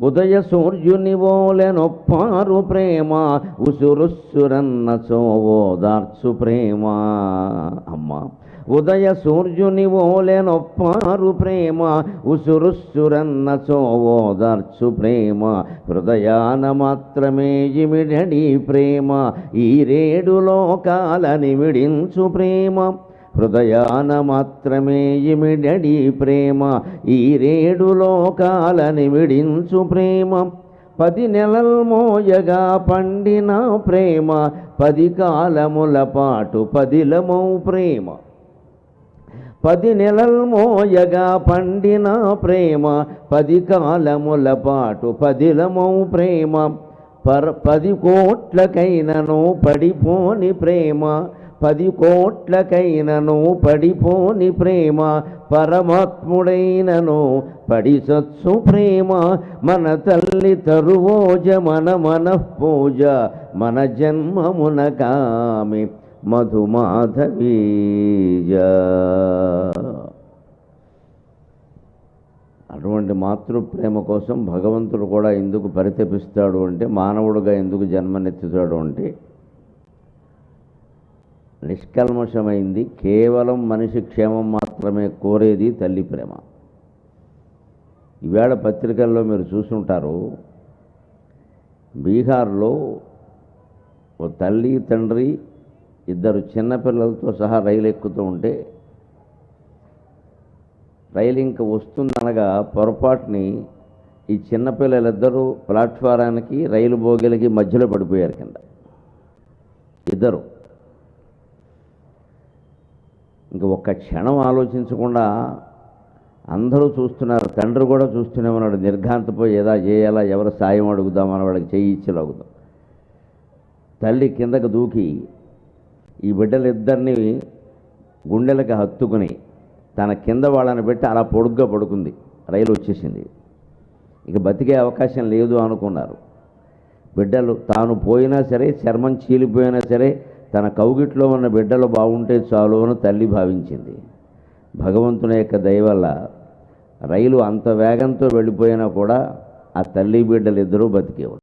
ఉదయ సూర్యుని ఓలెనొప్పారు ప్రేమ ఉసురుస్సురన్న సోవోదార్చు ప్రేమ. అమ్మ ఉదయ సూర్యుని ఓలెనొప్పారు ప్రేమ ఉసురుస్సురన్న సోవోదార్చు ప్రేమ. హృదయాన మాత్రమే ఇమిడడి ప్రేమ ఈ రేడు లోకాలని విడించు ప్రేమ. హృదయాన మాత్రమే ఇమిడడి ప్రేమ ఈ రేడు లోకాలని విడించు ప్రేమ. పది నెలల మోయగా పండిన ప్రేమ పది కాలముల పాటు పదిలమౌ ప్రేమ. పది నెలల మోయగా పండిన ప్రేమ పది కాలముల పాటు పదిలమౌ ప్రేమ. పర పది కోట్లకైనను పడిపోని ప్రేమ పది కోట్లకైనను పడిపోని ప్రేమ పరమాత్ముడైనను పడిసత్సు ప్రేమ. మన తల్లి తరువోజ మన మన పూజ మన జన్మమున కామి మధుమాధవీజ. అటువంటి మాతృప్రేమ కోసం భగవంతుడు కూడా ఎందుకు పరితపిస్తాడు అంటే మానవుడుగా ఎందుకు జన్మనెత్తుతాడు అంటే నిష్కల్మషమైంది. కేవలం మనిషి క్షేమం మాత్రమే కోరేది తల్లి ప్రేమ. ఈవేళ పత్రికల్లో మీరు చూసుంటారు బీహార్లో ఓ తల్లి తండ్రి ఇద్దరు చిన్నపిల్లలతో సహా రైలు ఎక్కుతూ ఉంటే రైలు ఇంక వస్తుందనగా పొరపాటుని ఈ చిన్నపిల్లలిద్దరూ ప్లాట్ఫారానికి రైలు బోగిలకి మధ్యలో పడిపోయారు కింద. ఇద్దరు. ఇంక ఒక్క క్షణం ఆలోచించకుండా అందరూ చూస్తున్నారు తండ్రి కూడా చూస్తున్నామన్నాడు నిర్ఘాంతపోయి ఏదా చేయాలా ఎవరు సాయం అడుగుదామని వాళ్ళకి చేయి ఇచ్చి తల్లి కిందకు దూకి ఈ బిడ్డలిద్దరినీ గుండెలకు హత్తుకుని తన కింద వాళ్ళని పెట్టి అలా పొడుగ్గా పడుకుంది రైలు వచ్చేసింది. ఇక బతికే అవకాశం లేదు అనుకున్నారు. బిడ్డలు తాను పోయినా సరే చర్మం చీలిపోయినా సరే తన కౌగిట్లో ఉన్న బిడ్డలు బాగుంటే చాలు అని తల్లి భావించింది. భగవంతుని యొక్క దయవల్ల రైలు అంత వేగంతో వెళ్ళిపోయినా కూడా ఆ తల్లి బిడ్డలు ఇద్దరూ బతికేవారు.